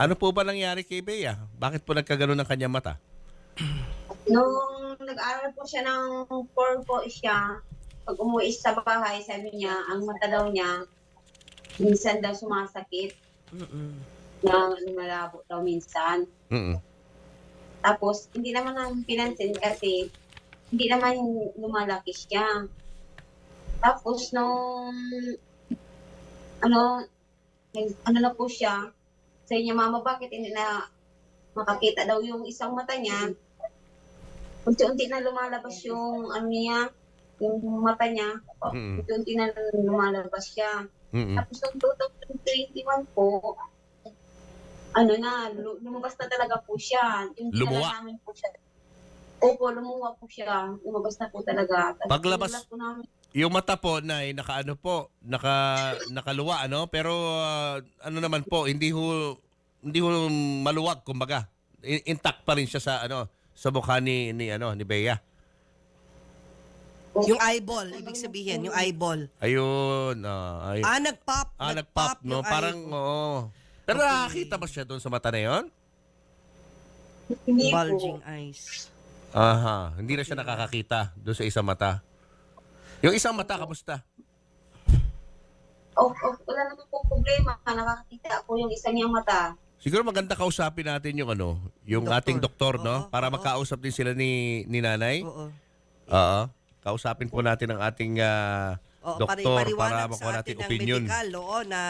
Ano po ba nangyari kay Bea? Bakit po nagkagano ng kanyang mata? Nung nag-aral po siya ng 4 po siya, pag umuwi sa bahay, sabi niya, ang mata daw niya, minsan daw sumasakit, Mm-mm. na lumalabo daw minsan. Mm. Tapos, hindi naman namin pinansin kasi hindi naman lumalaki siya. Tapos, nung ano, ano na po siya, sabi niya, Mama, bakit hindi na makakita daw yung isang mata niya? Unti-unti na lumalabas yung ano niya, yung mata niya. O, Mm. Unti-unti na lumalabas siya. Mm. Tapos noong 2021 po, ano na, lu- lumabas na talaga po siya. Yung Lumuwa? namin po siya. Opo, lumuwa po siya. Lumabas na po talaga. Tapos Paglabas- po namin. Yung mata po na nakaano po, naka nakaluwa ano, pero ah, ano naman po, hindi ho hindi ho maluwag kumbaga. I- Intact pa rin siya sa ano, sa mukha ni ni ano, ni Bea. Yung eyeball, ibig sabihin, yung eyeball. Ayun, ah, ay. Ah, nag-pop. Ah, nag-pop, no? yung Parang, eyeball. oo. Pero Okay. nakakita ba siya doon sa mata na? Hindi Bulging eyes. Aha, hindi na siya nakakakita doon sa isang mata. Yung isang mata, kamusta? Oh, oh, wala naman po problema. Nakakita po yung isang niyang mata. Siguro maganda kausapin natin yung ano, yung Doktor. ating doktor, no? Oo, Para oo. makausap din sila ni, ni nanay. Oo. Oo. Kausapin po natin ang ating ah, Oo, doktor para pariwanag makuha sa natin atin ng opinion. medikal, oo, na,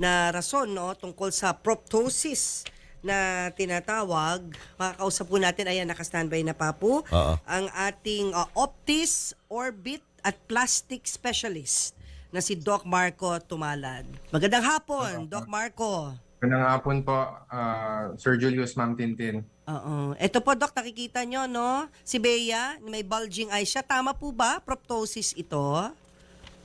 na rason no, tungkol sa proptosis na tinatawag. Makakausap po natin, ayan, naka-standby na pa po, Oo. ang ating uh, Optis, Orbit at Plastic Specialist na si Doc Marco Tumalad. Magandang hapon, Doc Marco. Magandang hapon po, ah, Sir Julius, Ma'am Tintin. Oo. Ito po, Doc, nakikita nyo, no? Si Bea, may bulging eyes siya. Tama po ba? Proptosis ito?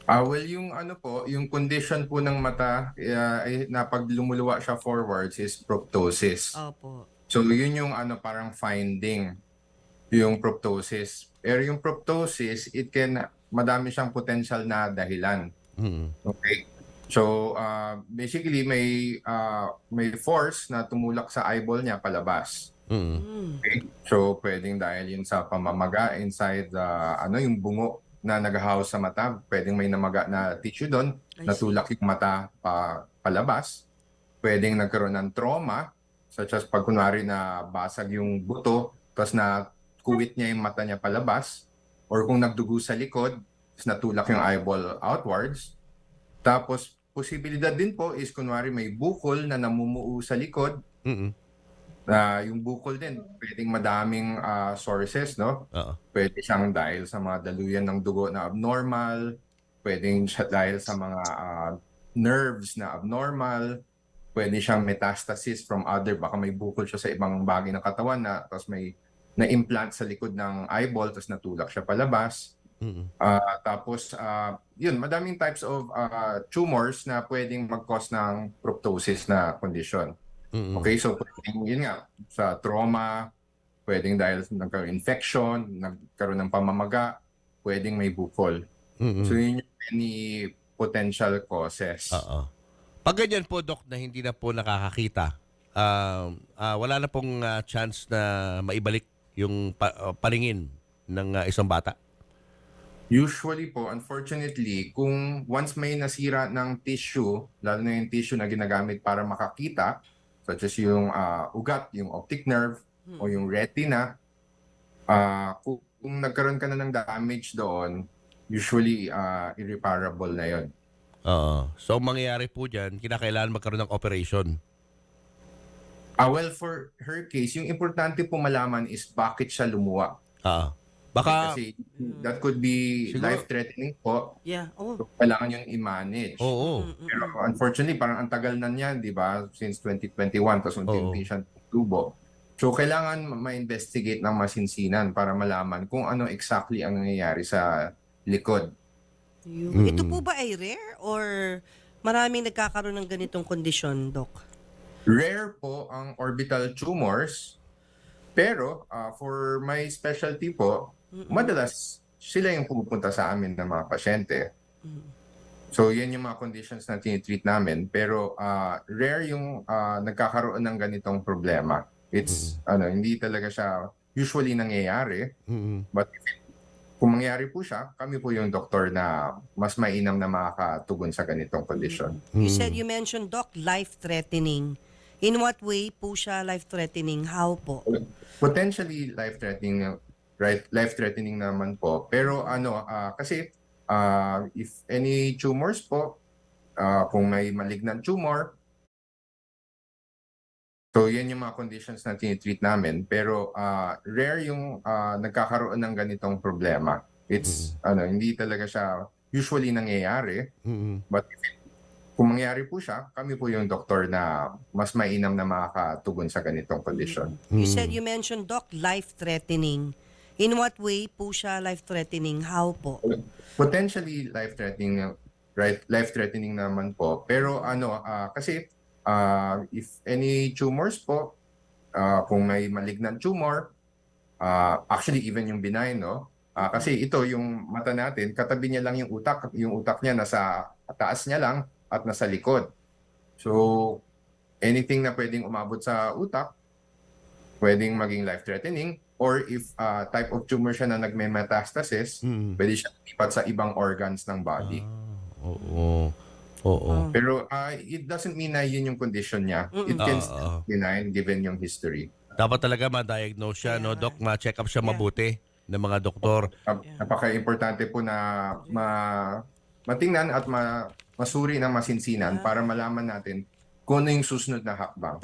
Ah, well, yung ano po, yung condition po ng mata ah, ay na pag lumuluwa siya forwards is proptosis. Opo. So yun yung ano parang finding yung proptosis. Pero yung proptosis, it can madami siyang potential na dahilan. Mm. Okay? So ah, basically may ah, may force na tumulak sa eyeball niya palabas. Mm. Mm. So, pwedeng dahil yun sa pamamaga inside the, ano, yung bungo na nag-house sa mata. Pwedeng may namaga na tissue doon, natulak yung mata pa, palabas. Pwedeng nagkaroon ng trauma, such as pag kunwari na basag yung buto, tapos na kuwit niya yung mata niya palabas. Or kung nagdugo sa likod, tapos natulak yung eyeball outwards. Tapos, posibilidad din po is kunwari may bukol na namumuo sa likod, Mm. na yung bukol din, pwedeng madaming ah, sources, no? Oo. Pwede siyang dahil sa mga daluyan ng dugo na abnormal, pwedeng siya dahil sa mga ah, nerves na abnormal, pwede siyang metastasis from other, baka may bukol siya sa ibang bagay ng katawan na, tapos may na-implant sa likod ng eyeball, tapos natulak siya palabas. Mm. Ah, tapos, ah, yun, madaming types of ah, tumors na pwedeng mag-cause ng proptosis na condition. Mm. Okay, so pwedeng, yun nga, sa trauma, pwedeng dahil nagkaroon infection, nagkaroon ng pamamaga, pwedeng may bukol. Mm. So yun yung any potential causes. Oo. Pag ganyan po, Doc, na hindi na po nakakakita, um, ah, wala na pong ah, chance na maibalik yung pa- ah, paningin ng ah, isang bata. Usually po, unfortunately, kung once may nasira ng tissue, lalo na yung tissue na ginagamit para makakita, such as yung ah, ugat, yung optic nerve, o yung retina, ah, kung, kung nagkaroon ka na ng damage doon, usually ah, irreparable na yon. Oo. So, ang mangyayari po dyan, kinakailangan magkaroon ng operation. Ah, well, for her case, yung importante po malaman is bakit siya lumuwa. Oo. Baka, Kasi that could be Siguro- life-threatening po. Yeah. Oh. So, kailangan yung i-manage. oo. Pero unfortunately, parang ang tagal na niyan, di ba? Since 2021, tapos unti-unti siya tubo. So, kailangan ma- ma-investigate ng masinsinan para malaman kung ano exactly ang nangyayari sa likod. Yun. Ito po ba ay rare or maraming nagkakaroon ng ganitong kondisyon, Doc? Rare po ang orbital tumors, pero ah, for my specialty po, Mm-mm. madalas sila yung pumupunta sa amin ng mga pasyente. Mm. So yan yung mga conditions na tinitreat namin pero ah, rare yung ah, nagkakaroon ng ganitong problema. It's ano hindi talaga siya usually nangyayari Mm. but if it- kung mangyari po siya, kami po yung doktor na mas mainam na makakatugon sa ganitong condition. You said, you mentioned, Doc, life-threatening. In what way po siya life-threatening? How po? Potentially life-threatening right life-threatening naman po. Pero ano ah, kasi ah, if any tumors po ah, kung may malignant tumor So yan yung mga conditions na tinitreat namin pero ah, rare yung ah, nagkakaroon ng ganitong problema. It's ano hindi talaga siya usually nangyayari Mm. but if it- kung mangyari po siya, kami po yung doktor na mas mainam na makakatugon sa ganitong condition. You said, you mentioned, Doc, life-threatening. In what way po siya life-threatening? How po? potentially life-threatening right life-threatening naman po pero ano ah, kasi ah, if any tumors po ah, kung may malignant tumor ah, actually even yung benign no Ah, kasi ito yung mata natin katabi niya lang yung utak yung utak niya nasa taas niya lang at nasa likod so anything na pwedeng umabot sa utak pwedeng maging life-threatening or if ah, type of tumor siya na nagme-metastasis Mm. pwede siya lipat sa ibang organs ng body. Ah, oo. Oo. Pero ah, it doesn't mean na yun yung condition niya. It Mm-mm. can Oo. still be benign given yung history. Dapat talaga ma-diagnose siya, no, Doc? Ma-check up siya mabuti ng mga doktor. Nap- Napaka-importante po na ma matingnan at ma masuri ng masinsinan para malaman natin kung ano yung susunod na hakbang.